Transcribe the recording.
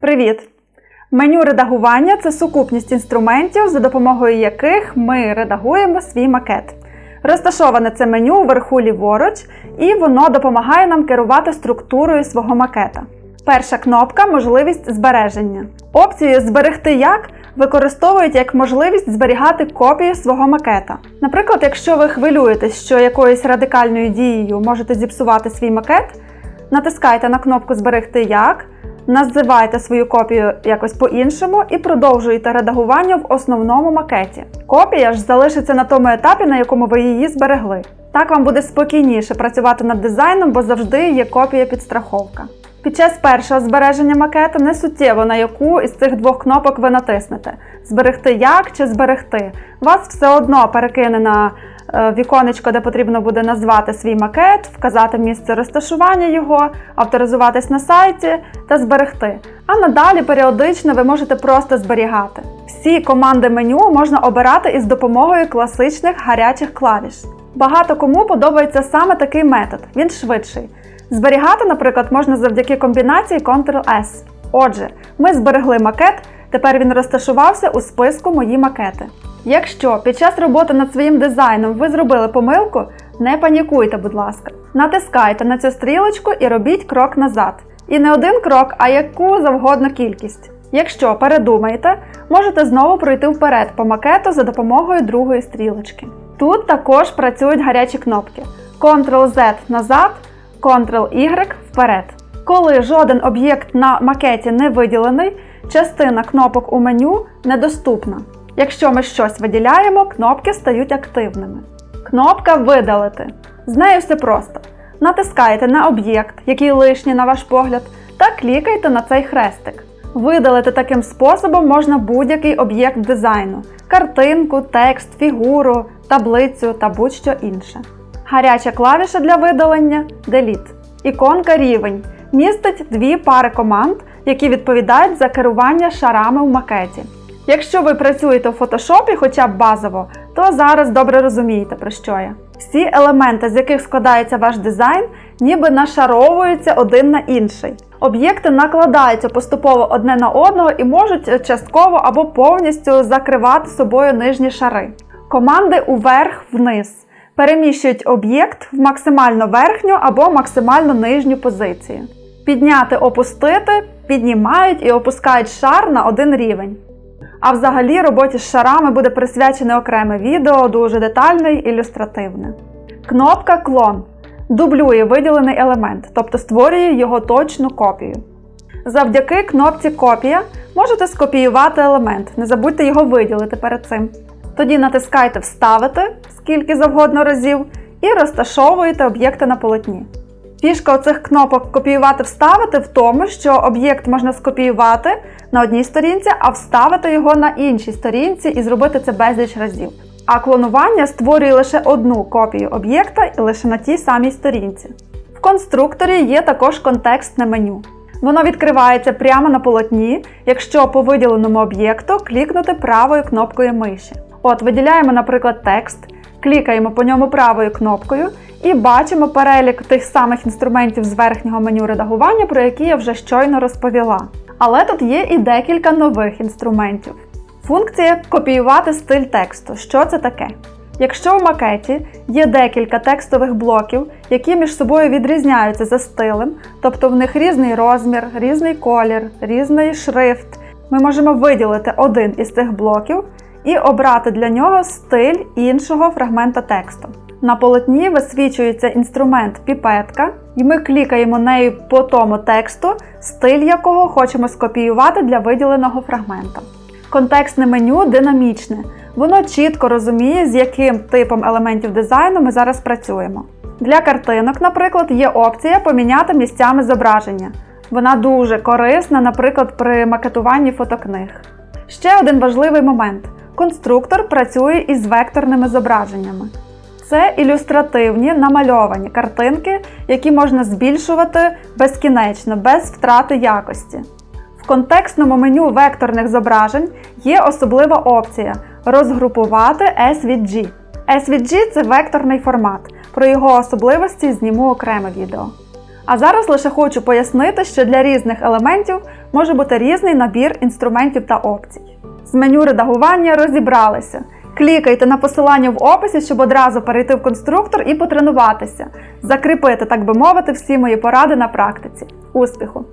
Привіт! Меню редагування це сукупність інструментів, за допомогою яких ми редагуємо свій макет. Розташоване це меню вверху ліворуч, і воно допомагає нам керувати структурою свого макета. Перша кнопка можливість збереження. Опцію Зберегти як використовують як можливість зберігати копію свого макета. Наприклад, якщо ви хвилюєтесь, що якоюсь радикальною дією можете зіпсувати свій макет, натискайте на кнопку Зберегти як, називайте свою копію якось по-іншому і продовжуєте редагування в основному макеті. Копія ж залишиться на тому етапі, на якому ви її зберегли. Так вам буде спокійніше працювати над дизайном, бо завжди є копія підстраховка. Під час першого збереження макета не суттєво на яку із цих двох кнопок ви натиснете: зберегти як чи зберегти. Вас все одно перекине на е, віконечко, де потрібно буде назвати свій макет, вказати місце розташування його, авторизуватись на сайті та зберегти. А надалі періодично ви можете просто зберігати. Всі команди меню можна обирати із допомогою класичних гарячих клавіш. Багато кому подобається саме такий метод, він швидший. Зберігати, наприклад, можна завдяки комбінації Ctrl-S. Отже, ми зберегли макет, тепер він розташувався у списку Мої макети. Якщо під час роботи над своїм дизайном ви зробили помилку, не панікуйте, будь ласка. Натискайте на цю стрілочку і робіть крок назад. І не один крок, а яку завгодно кількість. Якщо передумаєте, можете знову пройти вперед по макету за допомогою другої стрілочки. Тут також працюють гарячі кнопки Ctrl-Z назад. Ctrl-Y вперед. Коли жоден об'єкт на макеті не виділений, частина кнопок у меню недоступна. Якщо ми щось виділяємо, кнопки стають активними. Кнопка Видалити. З нею все просто. Натискайте на об'єкт, який лишній на ваш погляд, та клікайте на цей хрестик. Видалити таким способом можна будь-який об'єкт дизайну: картинку, текст, фігуру, таблицю та будь-що інше. Гаряча клавіша для видалення Delete. Іконка Рівень містить дві пари команд, які відповідають за керування шарами в макеті. Якщо ви працюєте у фотошопі хоча б базово, то зараз добре розумієте, про що я. Всі елементи, з яких складається ваш дизайн, ніби нашаровуються один на інший. Об'єкти накладаються поступово одне на одного і можуть частково або повністю закривати собою нижні шари. Команди уверх-вниз переміщують об'єкт в максимально верхню або максимально нижню позицію. Підняти, опустити, піднімають і опускають шар на один рівень. А взагалі роботі з шарами буде присвячене окреме відео, дуже детальне і ілюстративне. Кнопка Клон дублює виділений елемент, тобто створює його точну копію. Завдяки кнопці Копія можете скопіювати елемент, не забудьте його виділити перед цим. Тоді натискайте Вставити скільки завгодно разів і розташовуєте об'єкти на полотні. Фішка оцих кнопок Копіювати вставити в тому, що об'єкт можна скопіювати на одній сторінці, а вставити його на іншій сторінці і зробити це безліч разів. А клонування створює лише одну копію об'єкта і лише на тій самій сторінці. В конструкторі є також контекстне меню. Воно відкривається прямо на полотні, якщо по виділеному об'єкту клікнути правою кнопкою миші. От, виділяємо, наприклад, текст, клікаємо по ньому правою кнопкою і бачимо перелік тих самих інструментів з верхнього меню редагування, про які я вже щойно розповіла. Але тут є і декілька нових інструментів. Функція копіювати стиль тексту. Що це таке? Якщо в макеті є декілька текстових блоків, які між собою відрізняються за стилем, тобто в них різний розмір, різний колір, різний шрифт, ми можемо виділити один із цих блоків і обрати для нього стиль іншого фрагмента тексту. На полотні висвічується інструмент піпетка, і ми клікаємо нею по тому тексту, стиль якого хочемо скопіювати для виділеного фрагмента. Контекстне меню динамічне. Воно чітко розуміє, з яким типом елементів дизайну ми зараз працюємо. Для картинок, наприклад, є опція поміняти місцями зображення. Вона дуже корисна, наприклад, при макетуванні фотокниг. Ще один важливий момент: конструктор працює із векторними зображеннями. Це ілюстративні намальовані картинки, які можна збільшувати безкінечно, без втрати якості. В контекстному меню векторних зображень є особлива опція розгрупувати SVG. SVG це векторний формат. Про його особливості зніму окреме відео. А зараз лише хочу пояснити, що для різних елементів може бути різний набір інструментів та опцій. З меню редагування розібралися. Клікайте на посилання в описі, щоб одразу перейти в конструктор і потренуватися, закріпити, так би мовити, всі мої поради на практиці. Успіху!